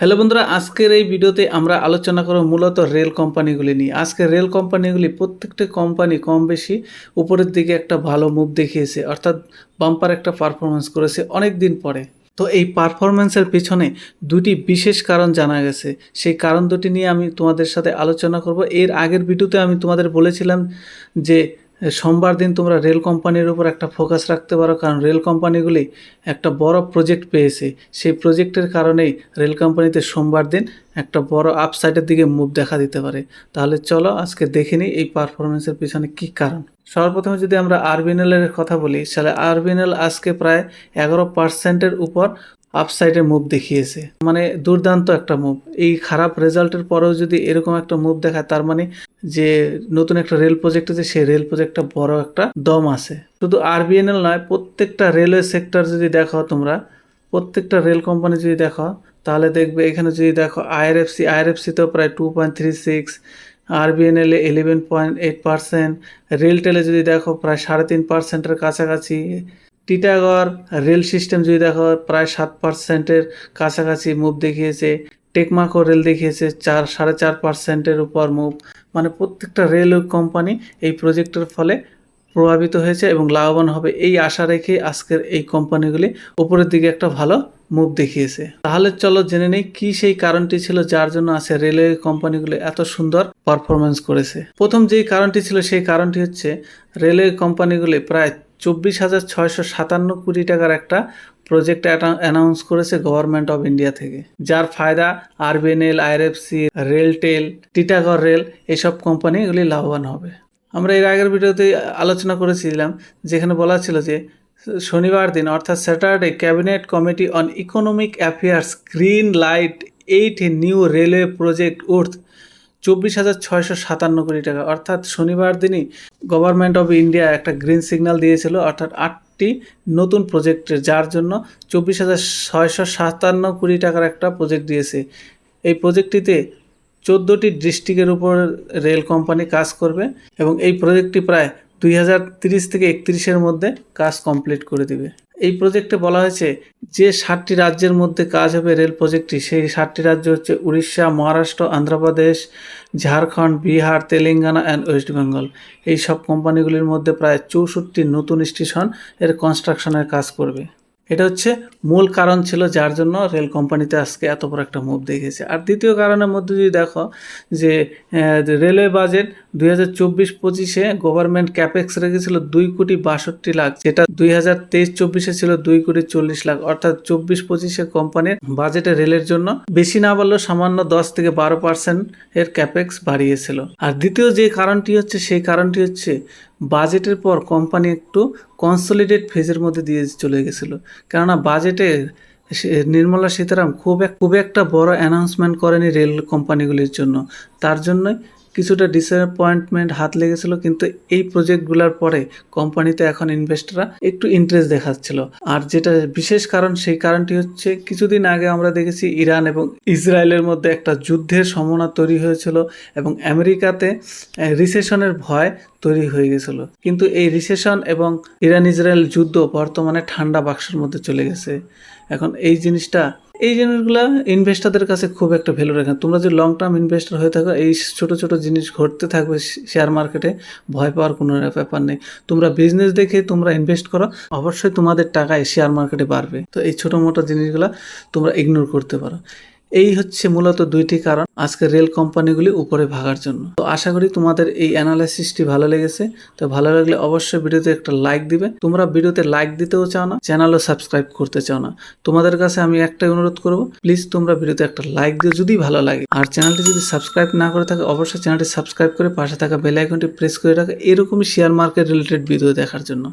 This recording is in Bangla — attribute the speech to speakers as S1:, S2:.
S1: হ্যালো বন্ধুরা, আজকের এই ভিডিওতে আমরা আলোচনা করব মূলত রেল কোম্পানিগুলি নিয়ে। আজকে রেল কোম্পানিগুলি প্রত্যেকটা কোম্পানি কম বেশি উপরের দিকে একটা ভালো মুভ দেখিয়েছে, অর্থাৎ বাম্পার একটা পারফরমেন্স করেছে অনেক দিন পরে। তো এই পারফরমেন্সের পিছনে দুটি বিশেষ কারণ জানা গেছে। সেই কারণ দুটি নিয়ে আমি তোমাদের সাথে আলোচনা করব। এর আগের ভিডিওতে আমি তোমাদের বলেছিলাম যে সোমবার দিন তোমরা রেল কোম্পানির উপর একটা ফোকাস রাখতে পারো, কারণ রেল কোম্পানিগুলি একটা বড় প্রজেক্ট পেয়েছে। সেই প্রজেক্টের কারণেই রেল কোম্পানিতে সোমবার দিন একটা বড় আপসাইডের দিকে মুভ দেখা দিতে পারে। তাহলে চলো আজকে দেখে নিই এই পারফরমেন্সের পিছনে কি কারণ। সর্বপ্রথমে যদি আমরা আরবিএনএল এর কথা বলি, তাহলে আরবিএনএল আজকে প্রায় এগারো পার্সেন্টের উপর আপসাইডে মুভ দেখিয়েছে। মানে দুর্দান্ত একটা মুভ এই খারাপ রেজাল্টের পরেও যদি এরকম একটা মুভ দেখায়, তার মানে যে নতুন একটা রেল প্রজেক্ট আছে, সেই রেল প্রজেক্টটা বড় একটা দম আছে। শুধু আরবিএনএল নয়, প্রত্যেকটা রেলওয়ে সেক্টর যদি দেখো তোমরা, প্রত্যেকটা রেল কোম্পানি যদি দেখো, তাহলে দেখবে এখানে যদি দেখো আইআরএফসি আইআরএফসিতেও প্রায় টু পয়েন্ট থ্রি সিক্স আরবিএনএলে ইলেভেন পয়েন্ট এইট পার্সেন্ট রেলটেলে যদি দেখো প্রায় সাড়ে তিন পার্সেন্টের কাছাকাছি টিটাগড় রেল সিস্টেম যদি দেখো, প্রায় সাত পার্সেন্টের কাছাকাছি মুভ দেখিয়েছে। টেকমাকো রেল দেখিয়েছে চার, সাড়ে চার পার্সেন্টের উপর মুভ মানে প্রত্যেকটা রেল কোম্পানি এই প্রজেক্টের ফলে প্রভাবিত হয়েছে এবং লাভবান হবে। এই আশা রেখে আজকের এই কোম্পানিগুলি উপরের দিকে একটা ভালো মুভ দেখিয়েছে। তাহলে চলো জেনে নেই কি সেই কারণটি ছিল যার জন্য আছে রেলওয়ে কোম্পানিগুলি এত সুন্দর পারফরমেন্স করেছে। প্রথম যেই কারণটি ছিল সেই কারণটি হচ্ছে রেলওয়ে কোম্পানিগুলি প্রায় চব্বিশ হাজার ছয়শো সাতান্ন কোটি টাকার একটা প্রজেক্ট অ্যানাউন্স করেছে গভর্নমেন্ট অফ ইন্ডিয়া থেকে। যার ফায়দা RBNL IRFC RailTel, Titagarh rail এসব কোম্পানিগুলি লাভবান হবে। আমরা এর আগের ভিডিওতে আলোচনা করেছিলাম, যেখানে বলা ছিল যে শনিবার দিন, অর্থাৎ Saturday, cabinet committee on economic affairs, green light, eight new railway project worth চব্বিশ হাজার ছয়শো সাতান্ন কোটি টাকা। অর্থাৎ শনিবার দিনই গভর্নমেন্ট অফ ইন্ডিয়া একটা গ্রিন সিগন্যাল দিয়েছিল, অর্থাৎ আটটি নতুন প্রজেক্টের যার জন্য চব্বিশ হাজার ছয়শো সাতান্ন কোটি টাকার একটা প্রজেক্ট দিয়েছে। এই প্রজেক্টটিতে চোদ্দোটি ডিস্ট্রিক্টের উপর রেল কোম্পানি কাজ করবে এবং এই প্রজেক্টটি প্রায় দুই হাজার তিরিশ থেকে একত্রিশের মধ্যে কাজ কমপ্লিট করে দিবে। এই প্রজেক্টে বলা হয়েছে যে সাতটি রাজ্যের মধ্যে কাজ হবে রেল প্রজেক্টটি সেই সাতটি রাজ্য হচ্ছে উড়িষ্যা, মহারাষ্ট্র অন্ধ্রপ্রদেশ ঝাড়খণ্ড, বিহার, তেলেঙ্গানা অ্যান্ড ওয়েস্ট বেঙ্গল এই সব কোম্পানিগুলির মধ্যে প্রায় চৌষট্টি নতুন স্টেশনের কনস্ট্রাকশনের কাজ করবে। এটা হচ্ছে মূল কারণ ছিল যার জন্য রেল কোম্পানিতে আজকে এত বড় একটা মুভ দেখেছে। আর দ্বিতীয় কারণের মধ্যে যদি দেখো যে রেলওয়ে বাজেট দুই হাজার চব্বিশ পঁচিশে গভর্নমেন্ট ক্যাপেক্স রেখেছিল দুই কোটি বাষট্টি লাখ, যেটা দুই হাজার তেইশ চব্বিশে ছিল দুই কোটি চল্লিশ লাখ। অর্থাৎ চব্বিশ পঁচিশে কোম্পানির বাজেটে রেলের জন্য বেশি না বললেও সামান্য দশ থেকে বারো পার্সেন্ট এর ক্যাপেক্স বাড়িয়েছিল। আর দ্বিতীয় যে কারণটি হচ্ছে, সেই কারণটি হচ্ছে বাজেটের পর কোম্পানি একটু কনসলিডেট ফেজের মধ্যে দিয়ে চলে গেছিল। কেননা বাজেটে নির্মলা সীতারাম খুব এক, খুব একটা বড় অ্যানাউন্সমেন্ট করেনি রেল কোম্পানিগুলির জন্য। তার জন্যই কিছুটা ডিসঅ্যাপয়েন্টমেন্ট হাত লেগেছিল, কিন্তু এই প্রজেক্টগুলোর পরে কোম্পানিতে এখন ইনভেস্টররা একটু ইন্টারেস্ট দেখাচ্ছিল। আর যেটা বিশেষ কারণ, সেই কারণটি হচ্ছে কিছুদিন আগে আমরা দেখেছি ইরান এবং ইসরায়েলের মধ্যে একটা যুদ্ধের সম্ভাবনা তৈরি হয়েছিল এবং আমেরিকাতে রিসেশনের ভয় তৈরি হয়ে গেছিল। কিন্তু এই রিসেশন এবং ইরান ইসরায়েল যুদ্ধ বর্তমানে ঠান্ডা বাক্সের মধ্যে চলে গেছে। এখন এই জিনিসটা, এই জিনিসগুলো ইনভেস্টারদের কাছে খুব একটা ভ্যালু রাখে তোমরা যদি লং টার্ম ইনভেস্টার হয়ে থাকো, এই ছোট ছোট জিনিস ঘটতে থাকবে শেয়ার মার্কেটে ভয় পাওয়ার কোনো ব্যাপার নেই। তোমরা বিজনেস দেখে তোমরা ইনভেস্ট করো, অবশ্যই তোমাদের টাকায় শেয়ার মার্কেটে বাড়বে। তো এই ছোটো মোটো জিনিসগুলো তোমরা ইগনোর করতে পারো। এই হচ্ছে মূলত দুইটি কারণ আজকে রেল কোম্পানিগুলি উপরে ভাগার জন্য। তো আশা করি তোমাদের এই অ্যানালাইসিসটি ভালো লেগেছে। তো ভালো লাগলে অবশ্যই ভিডিওতে একটা লাইক দিবে। তোমরা ভিডিওতে লাইক দিতেও চাও না চ্যানেলও সাবস্ক্রাইব করতে চাও না। তোমাদের কাছে আমি একটাই অনুরোধ করব প্লিজ তোমরা ভিডিওতে একটা লাইক দিও যদি ভালো লাগে। আর চ্যানেলটি যদি সাবস্ক্রাইব না করে থাকে, অবশ্যই চ্যানেলটি সাবস্ক্রাইব করে পাশে থাকা বেল আইকনটি প্রেস করে রাখো, এরকমই শেয়ার মার্কেট রিলেটেড ভিডিও দেখার জন্য।